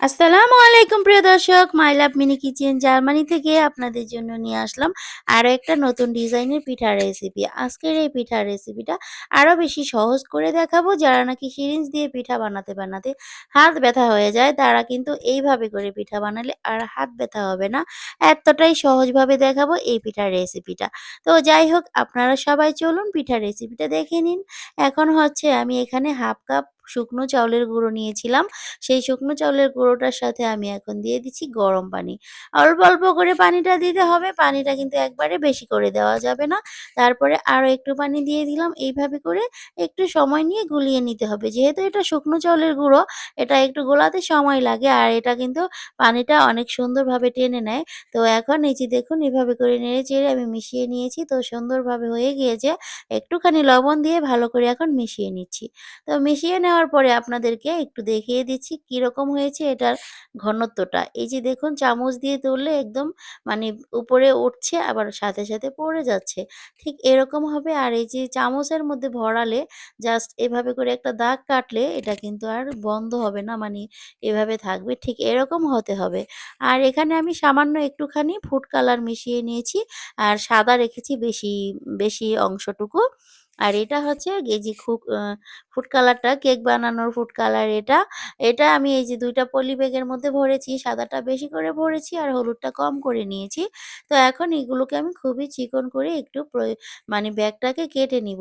আসসালামু আলাইকুম, প্রিয় দর্শক। My love mini kitchen Germany থেকে আপনাদের জন্য নিয়ে আসলাম আরও একটা নতুন ডিজাইনের পিঠার রেসিপি আজকের এই পিঠার রেসিপিটা আরও বেশি সহজ করে দেখাবো। যারা নাকি সিরিঞ্জ দিয়ে পিঠা বানাতে বানাতে হাত ব্যথা হয়ে যায়, তারা কিন্তু এইভাবে করে পিঠা বানালে আর হাত ব্যথা হবে না। এতটাই সহজভাবে দেখাবো এই পিঠার রেসিপিটা তো যাই হোক, আপনারা সবাই চলুন পিঠার রেসিপিটা দেখে নিন। এখন হচ্ছে আমি এখানে হাফ কাপ শুকনো চাউলের গুঁড়ো নিয়েছিলাম। সেই শুকনো চাউলের গুঁড়োটার সাথে আমি এখন দিয়ে দিচ্ছি গরম পানি। অল্প অল্প করে পানিটা দিতে হবে। পানিটা কিন্তু একবারে বেশি করে দেওয়া যাবে না। তারপরে আরও একটু পানি দিয়ে দিলাম। এইভাবে করে একটু সময় নিয়ে গুলিয়ে নিতে হবে। যেহেতু এটা শুকনো চাউলের গুঁড়ো, এটা একটু গোলাতে সময় লাগে আর এটা কিন্তু পানিটা অনেক সুন্দরভাবে টেনে নেয়। তো এখন এই যে দেখুন, এভাবে করে নেড়ে চেড়ে আমি মিশিয়ে নিয়েছি। তো সুন্দরভাবে হয়ে গিয়েছে। একটুখানি লবণ দিয়ে ভালো করে এখন মিশিয়ে নিচ্ছি। তো মিশিয়ে নেওয়ার পরে আপনাদেরকে একটু দেখিয়ে দিচ্ছি কীরকম হয়েছে এটার ঘনত্বটা। এই যে দেখুন, চামচ দিয়ে তুললে একদম মানে উপরে উঠছে, আবার সাথে সাথে পড়ে যাচ্ছে। ঠিক এরকম হবে। আর এই যে চামচের মধ্যে ভরালে জাস্ট এভাবে করে একটা দাগ কাটলে এটা কিন্তু আর বন্ধ হবে না মানে এভাবে থাকবে। ঠিক এরকম হতে হবে। আর এখানে আমি সামান্য একটুখানি ফুড কালার মিশিয়ে নিয়েছি। আর সাদা রেখেছি বেশি বেশি অংশটুকু। আর এটা হচ্ছে যে খুব ফুড কালারটা, কেক বানানোর ফুড কালার এটা। এটা আমি এই যে দুইটা পলি ব্যাগের মধ্যে ভরেছি, সাদাটা বেশি করে ভরেছি আর হলুদটা কম করে নিয়েছি। তো এখন এগুলোকে আমি খুবই চিকন করে একটু মানে ব্যাগটাকে কেটে নিব।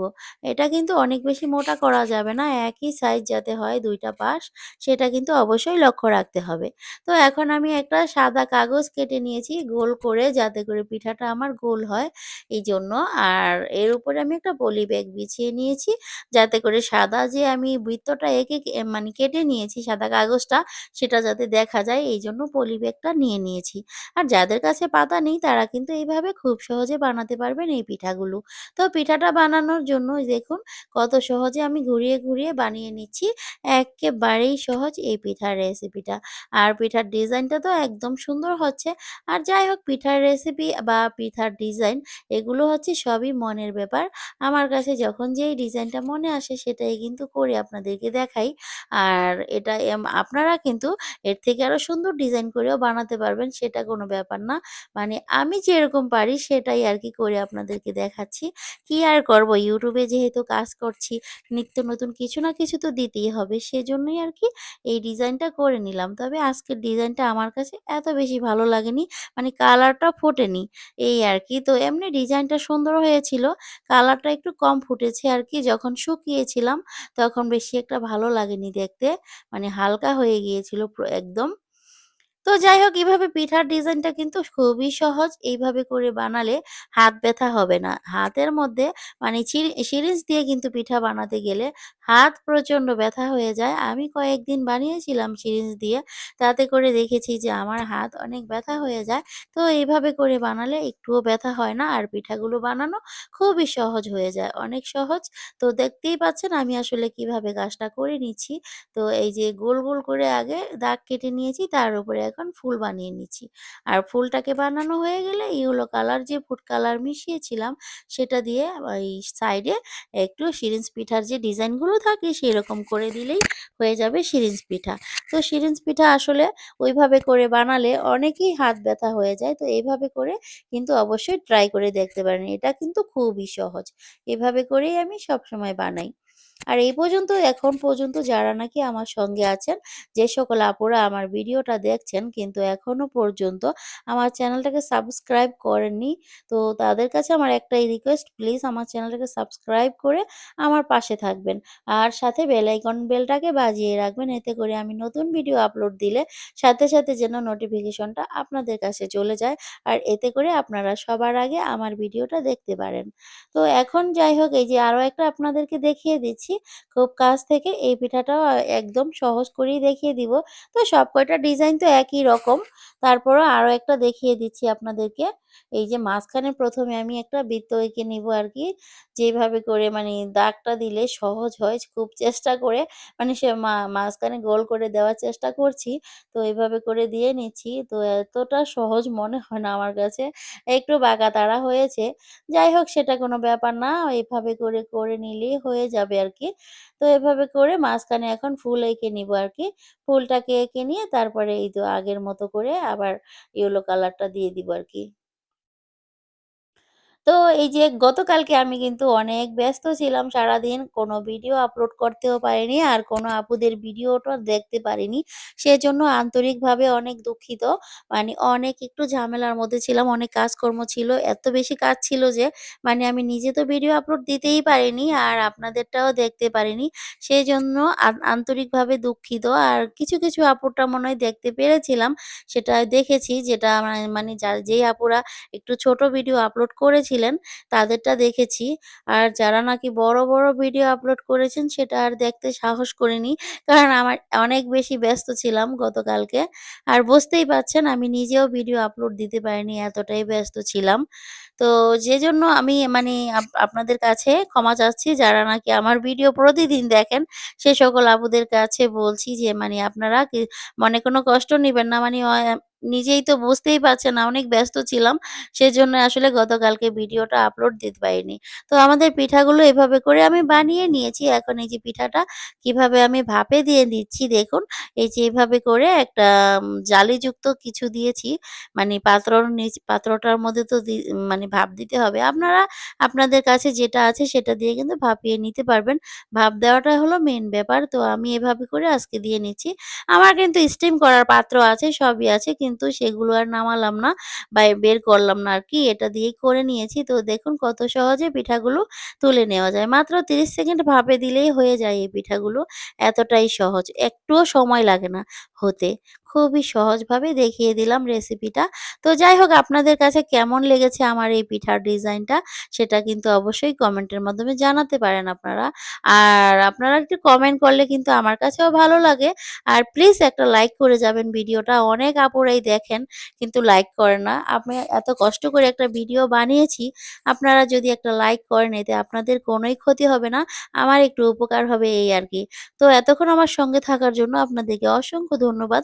এটা কিন্তু অনেক বেশি মোটা করা যাবে না, একই সাইজ যাতে হয় দুইটা পাশ, সেটা কিন্তু অবশ্যই লক্ষ্য রাখতে হবে। তো এখন আমি একটা সাদা কাগজ কেটে নিয়েছি গোল করে, যাতে করে পিঠাটা আমার গোল হয় এই জন্য আর এর উপরে আমি একটা পলি ব্যাগ বিছিয়ে নিয়েছি। যাতে করে সাদা যে আমি বৃত্তটা এঁকে মানে কেটে নিয়েছি, সাদা কাগজটা, সেটা যাতে দেখা যায়, এই জন্য পলি ব্যাগটা নিয়ে নিয়েছি। আর যাদের কাছে পাতা নেই, তারা কিন্তু এইভাবে খুব সহজে বানাতে পারবেন এই পিঠাগুলো। তো পিঠাটা বানানোর জন্য দেখুন, কত সহজে আমি ঘুরিয়ে ঘুরিয়ে বানিয়ে নিচ্ছি। একেবারেই সহজ এই পিঠার রেসিপিটা। আর পিঠার ডিজাইনটা তো একদম সুন্দর হচ্ছে। আর যাই হোক, পিঠার রেসিপি বা পিঠার ডিজাইন, এগুলো হচ্ছে সবই মনের ব্যাপার। আমার কাছে যখন যেই ডিজাইনটা মনে আসে সেটাই কিন্তু করে আপনাদেরকে দেখাই। আর এটা আপনারা কিন্তু এর থেকে আরও সুন্দর ডিজাইন করেও বানাতে পারবেন, সেটা কোনো ব্যাপার না। মানে আমি যেরকম পারি সেটাই আর কি করে আপনাদেরকে দেখাচ্ছি। কি আর করব? ইউটিউবে যেহেতু কাজ করছি, নিত্য নতুন কিছু না কিছু তো দিতেই হবে, সেজন্যই আর কি এই ডিজাইনটা করে নিলাম। তবে আজকের ডিজাইনটা আমার কাছে এত বেশি ভালো লাগেনি মানে কালারটা ফোটেনি, এই আর কি তো এমনি ডিজাইনটা সুন্দর হয়েছিল, কালারটা একটু কম ফুটেছে আর কি যখন শুকিয়েছিলাম, তখন বেশি একটা ভালো লাগেনি দেখতে। মানে হালকা হয়ে গিয়েছিল একদম। তো যাই হোক, এভাবে পিঠার ডিজাইনটা কিন্তু খুবই সহজ। এইভাবে করে বানালে হাত ব্যথা হবে না। হাতের মধ্যে মানে সিরিজ দিয়ে কিন্তু পিঠা বানাতে গেলে হাত প্রচণ্ড ব্যথা হয়ে যায়। আমি কয়েকদিন বানিয়েছিলাম সিরিজ দিয়ে। তাতে করে দেখেছি যে আমার হাত অনেক ব্যথা হয়ে যায়। তো এইভাবে করে বানালে একটুও ব্যথা হয় না আর পিঠাগুলো বানানো খুবই সহজ হয়ে যায়। অনেক সহজ। তো দেখতেই পাচ্ছেন আমি আসলে কীভাবে কাজটা করে নিচ্ছি। তো এই যে গোল গোল করে আগে দাগ কেটে নিয়েছি, তার উপরে এখন ফুল বানিয়ে নিচ্ছি। আর ফুলটাকে বানানো হয়ে গেলে ইয়েলো কালার যে ফুড কালার মিশিয়েছিলাম, সেটা দিয়ে ওই সাইডে একটু সিরিঞ্জ পিঠার যে ডিজাইনগুলো থাকে, সেরকম করে দিলেই হয়ে যাবে সিরিঞ্জ পিঠা। তো সিরিঞ্জ পিঠা আসলে ওইভাবে করে বানালে অনেকেই হাত ব্যথা হয়ে যায়, তো এইভাবে করে কিন্তু অবশ্যই ট্রাই করে দেখতে পারেন। এটা কিন্তু খুবই সহজ। এভাবে করেই আমি সবসময় বানাই। আর এই পর্যন্ত, এখন পর্যন্ত যারা নাকি আমার সঙ্গে আছেন, যে সকল আপুরা আমার ভিডিওটা দেখছেন, কিন্তু এখনও পর্যন্ত আমার চ্যানেলটাকে সাবস্ক্রাইব করেননি, তো তাদের কাছে আমার একটাই রিকোয়েস্ট, প্লিজ আমার চ্যানেলটাকে সাবস্ক্রাইব করে আমার পাশে থাকবেন। আর সাথে বেলাইকন বেলটাকে বাজিয়ে রাখবেন, এতে করে আমি নতুন ভিডিও আপলোড দিলে সাথে সাথে যেন নোটিফিকেশনটা আপনাদের কাছে চলে যায়, আর এতে করে আপনারা সবার আগে আমার ভিডিওটা দেখতে পারেন। তো এখন যাই হোক, এই যে আরও একটা আপনাদেরকে দেখিয়ে দিচ্ছি। খুব কাছ থেকে এই পিঠাটাও একদম সহজ করেই দেখিয়ে দিব। তো সব কয়টা ডিজাইন তো একই রকম। তারপরও আরও একটা দেখিয়ে দিচ্ছি আপনাদেরকে। এই যে মাঝখানে প্রথমে আমি একটা বৃত্ত এঁকে নিব আর কি যেভাবে করে মানে দাগটা দিলে সহজ হয়, খুব চেষ্টা করে মানে সে মাঝখানে গোল করে দেওয়ার চেষ্টা করছি। তো এইভাবে করে দিয়ে নিচ্ছি। তো এতটা সহজ মনে হয় না আমার কাছে। একটু বাঁকা তাড়া হয়েছে। যাই হোক, সেটা কোনো ব্যাপার না। এইভাবে করে করে নিলেই হয়ে যাবে আর কি তো এভাবে করে মাঝখানে এখন ফুল এঁকে নিব আর কি ফুলটাকে এঁকে নিয়ে তারপরে এই তো আগের মতো করে আবার ইয়েলো কালারটা দিয়ে দিব আরকি। তো এই যে গতকালকে আমি কিন্তু অনেক ব্যস্ত ছিলাম সারাদিন। কোনো ভিডিও আপলোড করতেও পারিনি। আর কোনো আপুদের ভিডিওটা দেখতে পারিনি। সেজন্য আন্তরিকভাবে অনেক দুঃখিত। মানে অনেক একটু ঝামেলার মধ্যে ছিলাম। অনেক কাজকর্ম ছিল। এত বেশি কাজ ছিল যে মানে আমি নিজে তো ভিডিও আপলোড দিতেই পারিনি। আর আপনাদেরটাও দেখতে পারিনি। সেজন্য আন আন্তরিকভাবে দুঃখিত। আর কিছু, কিছু আপুরটা মনে হয় দেখতে পেরেছিলাম। সেটা দেখেছি যেটা মানে যা যেই আপুরা একটু ছোট ভিডিও আপলোড করেছিলেন তাদেরটা দেখেছি। আর যারা নাকি বড়, বড় ভিডিও আপলোড করেছেন সেটা আর দেখতে সাহস করিনি। কারণ আমার অনেক বেশি ব্যস্ত ছিলাম গতকালকে। আর বুঝতেই পারছেন আমি নিজেও ভিডিও আপলোড দিতে পারিনি এতটাই ব্যস্ত ছিলাম। তো যে জন্য আমি মানে আপ আপনাদের কাছে ক্ষমা চাচ্ছি যারা নাকি আমার ভিডিও প্রতিদিন দেখেন সে সকল আপুদের কাছে বলছি যে মানে আপনারা মনে কোনো কষ্ট নিবেন না। মানে নিজেই তো বুঝতেই পারছে না অনেক ব্যস্ত ছিলাম। সেজন্য আসলে গতকালকে ভিডিওটা আপলোড দিতে পারিনি। তো আমাদের পিঠাগুলো এভাবে করে আমি বানিয়ে নিয়েছি। এখন এই যে পিঠাটা কীভাবে আমি ভাপে দিয়ে দিচ্ছি দেখুন। এই যে এভাবে করে একটা জালিযুক্ত কিছু দিয়েছি। মানে পাত্রর নিচ পাত্রটার মধ্যে তো মানে ভাপ দিতে হবে। আপনারা আপনাদের কাছে যেটা আছে সেটা দিয়ে কিন্তু ভাপিয়ে নিতে পারবেন। ভাপ দেওয়াটা হলো মেন ব্যাপার। তো আমি এভাবে করে আজকে দিয়ে নিচ্ছি। আমার কিন্তু স্টিম করার পাত্র আছে, সবই আছে। কিন্তু সেগুলো আর নামালাম না বা বের করলাম না আর কি এটা দিয়েই করে নিয়েছি। তো দেখুন কত সহজে পিঠাগুলো তুলে নেওয়া যায়। মাত্র ৩০ সেকেন্ড ভাপে দিলেই হয়ে যায় এই পিঠাগুলো। এতটাই সহজ। একটুও সময় লাগে না হতে। খুবই সহজভাবে দেখিয়ে দিলাম রেসিপিটা। তো যাই হোক, আপনাদের কাছে কেমন লেগেছে আমার এই পিঠার ডিজাইনটা সেটা কিন্তু অবশ্যই কমেন্টের মাধ্যমে জানাতে পারেন আপনারা। আর আপনারা একটু কমেন্ট করলে কিন্তু আমার কাছেও ভালো লাগে। আর প্লিজ একটা লাইক করে যাবেন ভিডিওটা। অনেক আপুরাই দেখেন, কিন্তু লাইক করে না। আমি এত কষ্ট করে একটা ভিডিও বানিয়েছি। আপনারা যদি একটা লাইক করেন, এতে আপনাদের কোনোই ক্ষতি হবে না। আমার একটু উপকার হবে এই আর কি তো এতক্ষণ আমার সঙ্গে থাকার জন্য আপনাদেরকে অসংখ্য ধন্যবাদ।